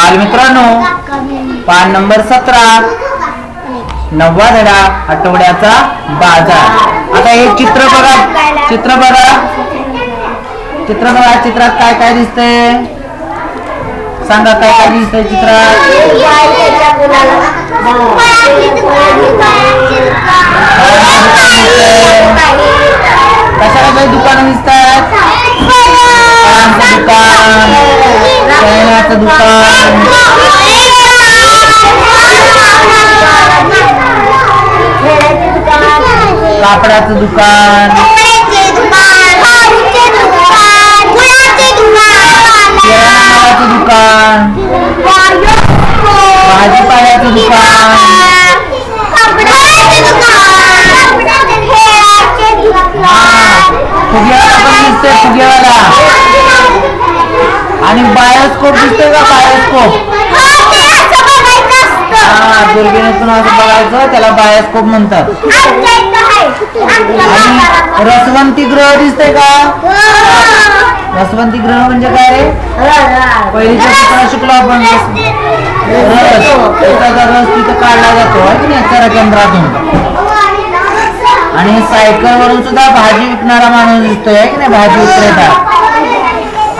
बालमित्रांनो पान नंबर सतरा नववा धडा आठवड्याचा बाजार. आता हे चित्र बघा चित्र बघा. चित्र बघा चित्रात काय काय दिसतंय? सांगा काय काय दिसतंय चित्रात? कशा काही दुकानं दिसतात दुकान. खेळण्याचं दुकान कापडाचं दुकान किराणा मालाचं दुकान भाजीपाल्याचं दुकान फुग्यावाला पण दिसतोय फुग्यावाला आणि बायोस्कोप दिसतोय का बायोस्कोप? हा दुर्बिणीतून असं बघायचं त्याला बायोस्कोप म्हणतात. आणि रसवंती ग्रह दिसतंय का? रसवंती ग्रह म्हणजे काय रे? पहिलीच्या पुस्तकात शिकलो आपण रस एखादा रस तिथं काढला जातो है की नाही? चरकेंद्रातून. आणि सायकल वरून सुद्धा भाजी विकणारा माणूस दिसतोय है की नाही? भाजी विक्रेता.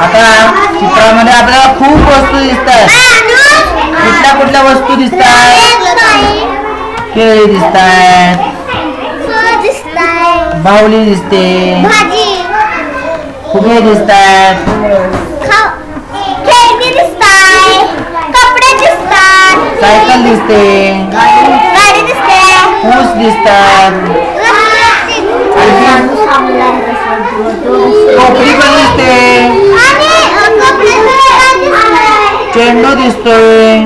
आता चित्रामध्ये आपल्याला खूप वस्तू दिसतात. कुठल्या कुठल्या वस्तू दिसतात? केळी दिसतात. बाहुली दिसते. फुगे दिसतात. सायकल दिसते. ऊस दिसतात. टोपली पण चेंडू दिसतोय.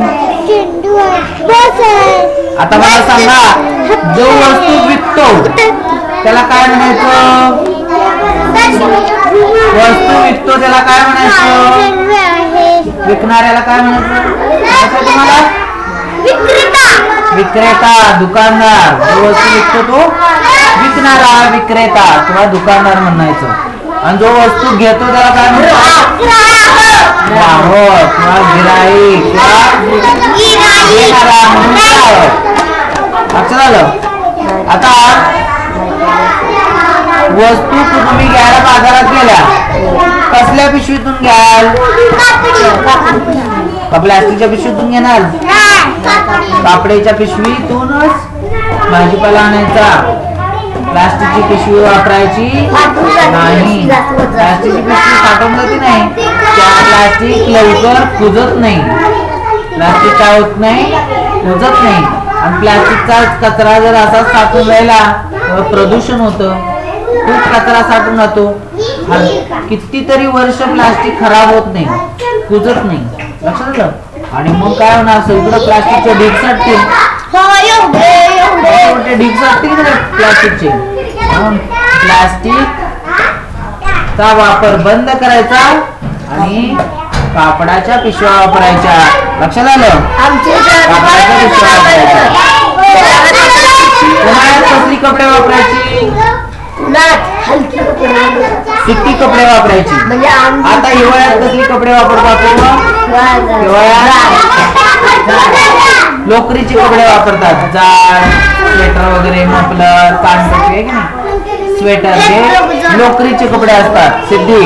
चेंडू आता मला सांगा जो वस्तू विकतो त्याला काय म्हणायचं? वस्तू विकतो त्याला काय म्हणायचं? विकणाऱ्याला काय म्हणायचं? तुम्हाला? विक्रेता. विक्रेता दुकानदार. जो वस्तू विकतो तो विकणारा विक्रेता किंवा दुकानदार म्हणायचं. आणि जो वस्तू घेतो त्याला काय ग्राहक किंवा गिराईक किंवा आलं? आता वस्तू तुम्ही घ्यायला बाजारात गेल्या कसल्या पिशवीतून घ्याल? का प्लास्टिकच्या पिशवीतून घेणार? कापडेच्या पिशवीतूनच भाजीपाला आणायचा. प्लास्टिकची पिशवी वापरायची नाही. प्लास्टिकची पिशवी साठवून जाते नाही? त्या प्लास्टिक लवकर कुजत नाही. प्लास्टिक काय होत नाही? कुजत नाही. आणि प्लास्टिकचा कचरा जर असा साठून राहिला तर प्रदूषण होतं. खूप कचरा साठून जातो कितीतरी वर्ष प्लास्टिक खराब होत नाही. कुजत नाही. लक्षात आलं? आणि मग काय होणार? सगळं प्लास्टिकचे ढीग साठतील मोठे मोठे ढीग साठतील का प्लास्टिकचे. प्लास्टिक चा वापर बंद करायचा आणि कापडाच्या पिशव्या वापरायच्या. लक्षात आलं? कापडाच्या पिशव्या वापरायच्या. उन्हाळ्यात कसली कपडे वापरायची? सुती कपडे वापरायची. म्हणजे आता हिवाळ्यात कसली कपडे वापरतो आपण? हिवाळ्यात? लोकरीचे कपडे वापरतात. जाड स्वेटर वगैरे मफलर कानपट्टी आहे की नाही? स्वेटर हे लोकरीचे कपडे असतात. सिद्धी.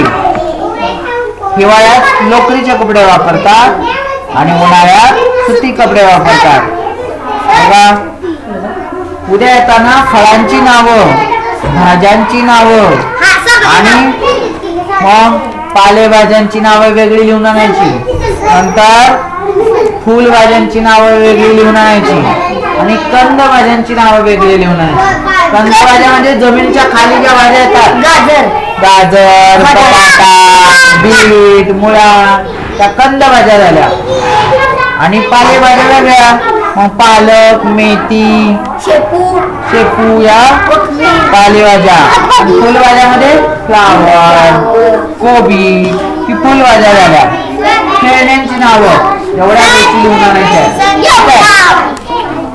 हिवाळ्यात लोकरीचे कपडे वापरतात आणि उन्हाळ्यात सुती कपडे वापरतात. बघा. उद्या येताना फळांची नावं भाज्यांची नावं आणि मग पालेभाज्यांची नावं वेगळी लिहून आणायची. नंतर फुलभाज्यांची नावं वेगळी लिहून आणायची. आणि कंद भाज्यांची नावं वेगळी लिहून आणायची. कंद भाज्या म्हणजे जमिनीच्या खाली ज्या भाज्या येतात. गाजर. गाजर बटाटा. बीट मुळा त्या कंद भाज्या झाल्या. आणि पालेभाज्या वेगळ्या. मग पालक मेथी शेपू. शेपू या पालेभाज्या. आणि फुलभाज्यामध्ये फ्लावर कोबी ही फुलभाज्या झाल्या. खेळण्यांची नावं. एवढ्या गोष्टी लिहून आणायच्या